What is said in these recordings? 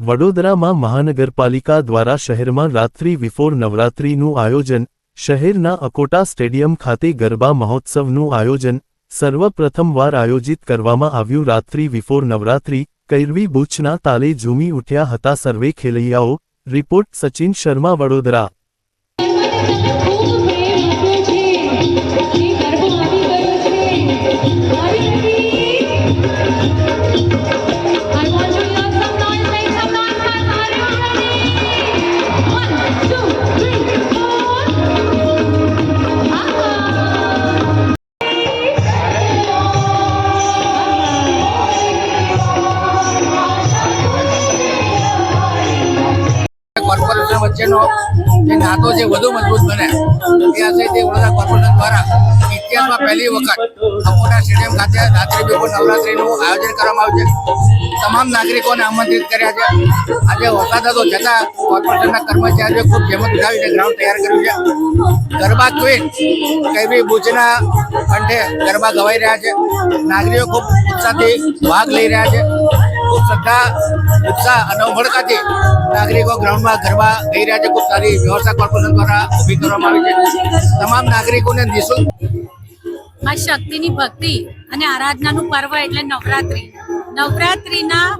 વડોદરામાં મહાનગરપાલિકા દ્વારા શહેરમાં રાત્રિ વિફોર નવરાત્રિનું આયોજન, શહેરના અકોટા સ્ટેડિયમ ખાતે ગરબા મહોત્સવનું આયોજન, સર્વપ્રથમવાર આયોજિત કરવામાં આવ્યું રાત્રિ વિફોર નવરાત્રિ, કૈરવી બુચના તાલે ઝૂમી ઉઠ્યા હતા સર્વે ખેલૈયાઓ, રિપોર્ટ સચિન શર્મા, વડોદરા. Thank પ્રેમ વચ્ચેનો જે નાતો છે વધુ મજબૂત બને. ત્યાં છે તે વડોદરા કોર્પોરેશન દ્વારા ઇતિહાસમાં પહેલી વખત અકોટા સ્ટેડિયમ ખાતે રાત્રિ બપોર નવરાત્રિનું આયોજન કરવામાં આવ્યું છે. તમામ નાગરિકોને આમંત્રિત કર્યા છે. આજે વરસાદ હતો છતાં કોર્પોરેશનના કર્મચારીઓ ખૂબ જહેમત ઉઠાવીને ગ્રાઉન્ડ તૈયાર કર્યું છે. ગરબા ક્વીન કૈવી ભુજના કંઠે ગરબા ગવાઈ રહ્યા છે. નાગરિકો ખૂબ ઉત્સાહથી ભાગ લઈ રહ્યા છે. ખૂબ ઉત્સાહ અને ઉમળકાથી નાગરિકો ગ્રાઉન્ડમાં ગરબા ગઈ રહ્યા છે ખૂબ સારી વ્યવસ્થા કોર્પોરેશન દ્વારા ઊભી કરવામાં આવી છે. તમામ નાગરિકોને નિઃશુલ્ક આ શક્તિની ભક્તિ અને આરાધનાનું પર્વ એટલે નવરાત્રિ. નવરાત્રિના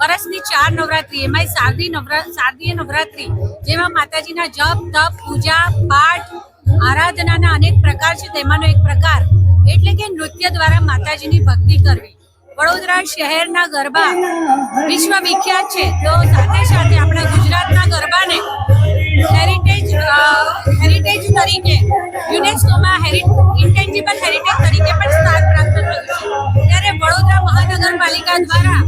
વર્ષની ચાર નવરાત્રિ, એમાંય શારદી નવરા, શારદીય નવરાત્રિ, જેમાં માતાજીના જપ, તપ, પૂજા, પાઠ, આરાધનાના અનેક પ્રકાર છે. તેમાંનો એક પ્રકાર એટલે કે નૃત્ય દ્વારા માતાજીની ભક્તિ કરવી. વડોદરા શહેરના ગરબા વિશ્વ વિખ્યાત છે. તો સાથે સાથે આપણા ગુજરાતના ગરબાને હેરિટેજ હેરિટેજ તરીકે યુનેસ્કોમાં ઇન્ટેન્જિબલ હેરિટેજ તરીકે પણ સ્થાન પ્રાપ્ત થયું છે. ત્યારે વડોદરા મહાનગરપાલિકા દ્વારા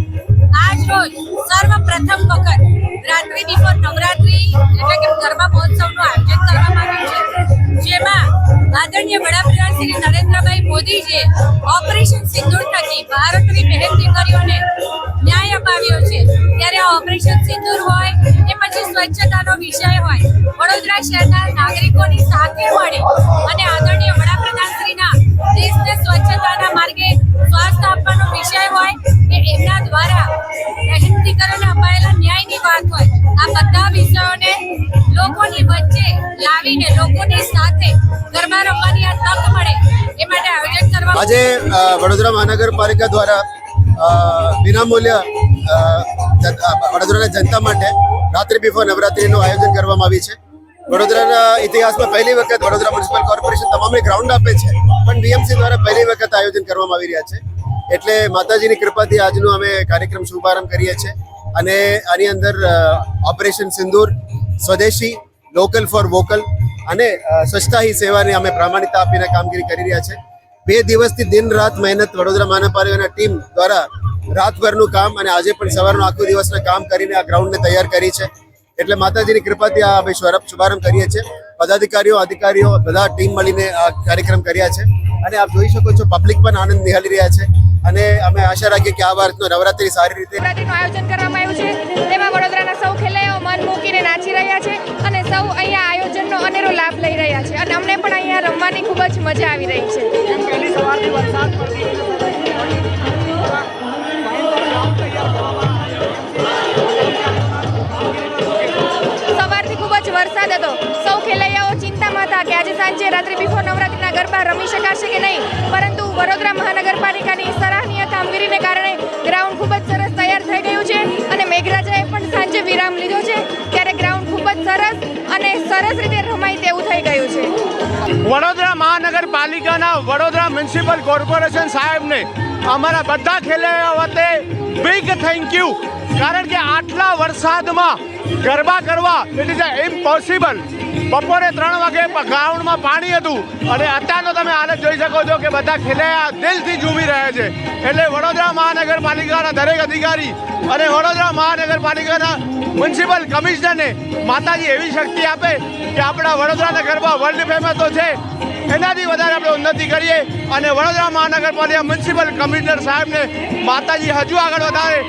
આજ રોજ સર્વપ્રથમ વખત રાત્રિ બિફોર નવરાત્રી એટલે કે ગરબા મહોત્સવનું આયોજન કરવામાં આવ્યું છે. જેમાં આદરણીય વડાપ્રધાન શ્રી નરેન્દ્રભાઈ મોદીજીએ ઓપરેશન સિંદૂર સિંદૂર હોય કે પછી સ્વચ્છતાનો વિષય હોય, વડોદરા શહેરના નાગરિકોની સાથે મળે અને આદરણીય વડાપ્રધાનશ્રીના દેશને સ્વચ્છતાના માર્ગે સ્વાસ્થ્ય આપવાનો વિષય હોય, કે એમના દ્વારા બહેન અપાયેલા ન્યાયની વાત હોય, આ બધા વિષયોને લોકોની વચ્ચે લાવીને લોકોની સાથે ગરબા રમવાની આ તક મળે, એ માટે આયોજન કરવા આજે વડોદરા મહાનગરપાલિકા દ્વારા વિનામૂલ્ય વડોદરાના જનતા માટે રાત્રિ બિફોર નવરાત્રીનું આયોજન કરવામાં આવ્યું છે. વડોદરાના ઇતિહાસમાં પહેલી વખત વડોદરા મ્યુનિસિપલ કોર્પોરેશન તમામને ગ્રાઉન્ડ આપે છે, પણ બીએમસી દ્વારા પહેલી વખત આયોજન કરવામાં આવી રહ્યા છે. એટલે માતાજીની કૃપાથી આજનો અમે કાર્યક્રમ શુભારંભ કરીએ છીએ અને આની અંદર ઓપરેશન સિંદૂર, સ્વદેશી લોકલ ફોર વોકલ અને સ્વચ્છતા હી સેવાની અમે પ્રામાણિકતા આપીને કામગીરી કરી રહ્યા છે. બે દિવસથી દિન રાત મહેનત વડોદરા મહાનગરપાલિકાના ટીમ દ્વારા રાતભરનું કામ અને આજે પણ સવારનું આખું દિવસના કામ કરીને આ ગ્રાઉન્ડને તૈયાર કરી છે. એટલે માતાજીની કૃપાથી આ અમે શુભારંભ શુભારંભ કરીએ છીએ. પદાધિકારીઓ અધિકારીઓ બધા ટીમ મળીને આ કાર્યક્રમ કર્યા છે. અને આપ જોઈ શકો છો પબ્લિક પણ આનંદ નિહાળી રહ્યા છે. અને અમે આશા રાખીએ કે આ વર્ષનો નવરાત્રી સારી રીતે નવરાત્રીનું આયોજન કરવામાં આવ્યું છે. તેમાં વડોદરાના સૌ ખેલૈયાઓ મન મૂકીને નાચી રહ્યા છે અને સૌ અહીંયા આયોજનનો અનેરો લાભ લઈ રહ્યા છે. અને અમને પણ અહીંયા રમવાની ખૂબ જ મજા આવી રહી છે. આજે બિફોર નવરાત્રિના ગરબા રમી શકાશે કે નહીં? પરંતુ વડોદરા મહાનગરપાલિકાની સરાહનીય કામગીરીને કારણે ગ્રાઉન્ડ ખૂબ જ સરસ તૈયાર થઈ ગયું છે અને મેઘરાજાએ પણ સાંજે વિરામ લીધો છે. ત્યારે ગ્રાઉન્ડ ખૂબ જ સરસ અને સરસ રીતે રમાય તેવું થઈ ગયું છે. વડોદરા મહાનગરપાલિકાના વડોદરા મ્યુનિસિપલ કોર્પોરેશન સાહેબને અમારા બધા ખેલાડીઓ વતે બિગ થેન્ક યુ કારણ કે આટલા વરસાદમાં ગરબા કરવા ઇટ ઇઝ ઇમ્પોસિબલ બપોરે ત્રણ વાગે ગ્રાઉન્ડમાં પાણી હતું. અને અત્યારનો તમે હાલત જોઈ શકો છો કે બધા ખેલૈયા દિલથી ઝૂમી રહ્યા છે. એટલે વડોદરા મહાનગરપાલિકાના દરેક અધિકારી અને વડોદરા મહાનગરપાલિકાના મ્યુનિસિપલ કમિશનરને માતાજી એવી શક્તિ આપે કે આપણા વડોદરાના ગરબા વર્લ્ડ ફેમસ તો છે. એનાથી વધારે આપણે ઉન્નતિ કરીએ અને વડોદરા મહાનગરપાલિકા મ્યુનિસિપલ કમિશનર સાહેબને માતાજી હજુ આગળ વધારે